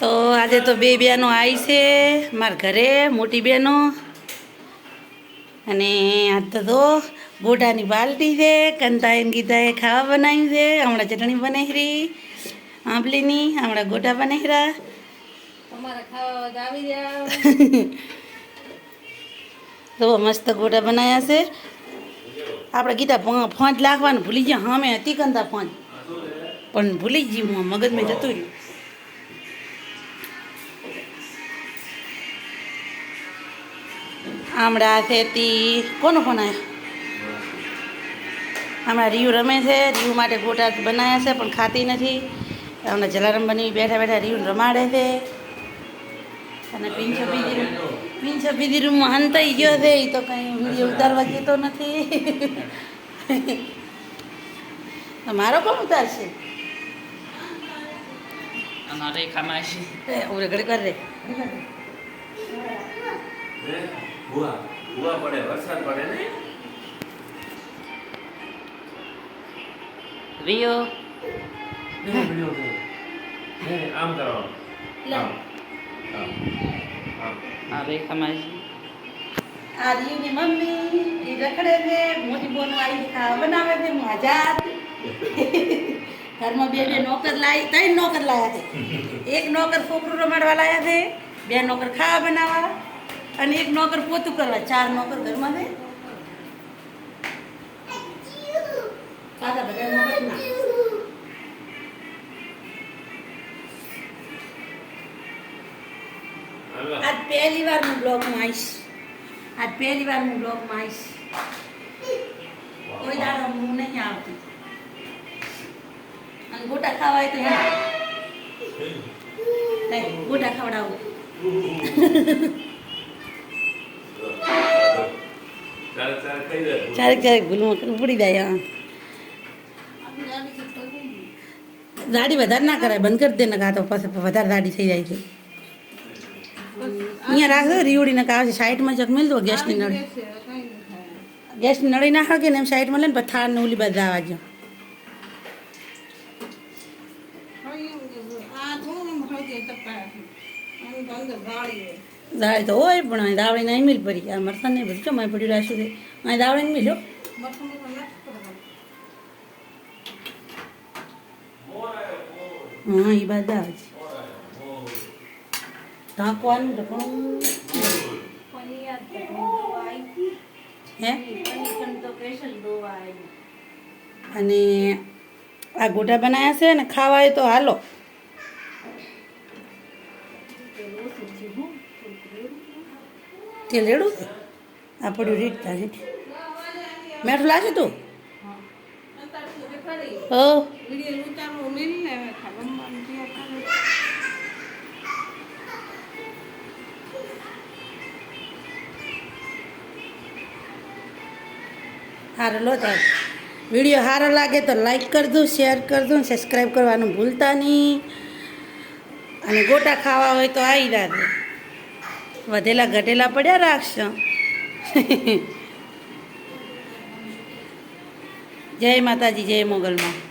તો આજે તો બે બહેનો આવી છે મારા ઘરે મોટી બહેનો અને આ તો તો બોટાની બાલટી છે કંતાઈને ગીતાએ ખાવા બનાવ્યું છે હમણાં ચટણી બનાવી રહી આંબલીની હમણાં ગોટા બનાવી જ રહ્યા. તો મસ્ત ગોટા બનાવ્યા છે. આપણે ગીતા ફો- ફોંચ લાખવાનું ભૂલી ગયા હા મેં હતી કંતા ફોંચ પણ ભૂલી ગયું ગઈ હું મગજમાં જતું રહ્યું. હમણાં છે તી કોનો ફોન આવ્યો હમણાં રીયુ રમે છે રીયુ માટે ગોટા બનાવ્યા છે પણ ખાતી નથી. હમણાં જલારામ બની બેઠા બેઠા રીયુ રમાડે છે. અને પિંછો બીજી રૂમ પિંછો બીજી રૂમમાં હંતાઈ ગયો છે એ તો કંઈ વીડિયો ઉતારવા જતો નથી. મારો કોણ ઉતારશે? અમારે એ ઓરે ઘડી કર રે? ભૂવા ભૂવા પડે વરસાદ પડે ને રિયો? આમ કરો આમ આ રેખામાં છે આ રીયુની મમ્મી એ રખડે છે મોટી બોન આવી ખા બનાવે છે હું ઘરમાં બે બે નોકર લાવી ત્રણ નોકર લાવ્યા છે. એક નોકર છોકરું રમાડવા લાયા છે બે નોકર ખાવા બનાવવા. અને એક નોકર પોતું કરવા ચાર નોકર ઘરમાં રહે પાછા બધા નોકર ના. આજ પહેલી વાર હું બ્લોગમાં આવીશ. આજ પહેલી વાર હું બ્લોગમાં આવીશ. કોઈ દાડો હું નહીં આવતી. અને ગોટા ખાવાય તો ગોટા ખવડાવું. ક્યારેક ચારેક ભૂલમાં ઉપડી જાય હા દાઢી વધારે ના કરાય બંધ કરી દે ને કાં તો પછી વધારે દાઢી થઈ જાય છે અહીંયા રાખજો રીવડીને કાવે છે સાઈડમાં ચક મેલ દો ગેસની નળી ગેસની નળી ના હળગે ને એમ સાઈડમાં લઈને પછી થાળ ને ઓલી બાજુ આવવા જો દાળી તો હોય, પણ અહીં દાવડી નહીં મિલ પડી. આ મરસાં નહીં ભરી ચમાય પડ્યું છે. અહીં દાવડી મિલ્યો હા. એ બાદ આવે છે. હે? અને આ ગોટા બનાવ્યા છે ને ખાવાય તો હાલો. તેલ લેડું? આ પડ્યું રીટતા રીટ મેઠું લાગે તું. હારો લો તાર. વીડિયો સારો લાગે તો લાઈક કરજો, શેર કરજો સબસ્ક્રાઈબ કરવાનું ભૂલતા નહીં. અને ગોટા ખાવા હોય તો આવી રાધે વધેલા ઘટેલા પડ્યા રાખશો. જય માતાજી, જય મોગલમાં.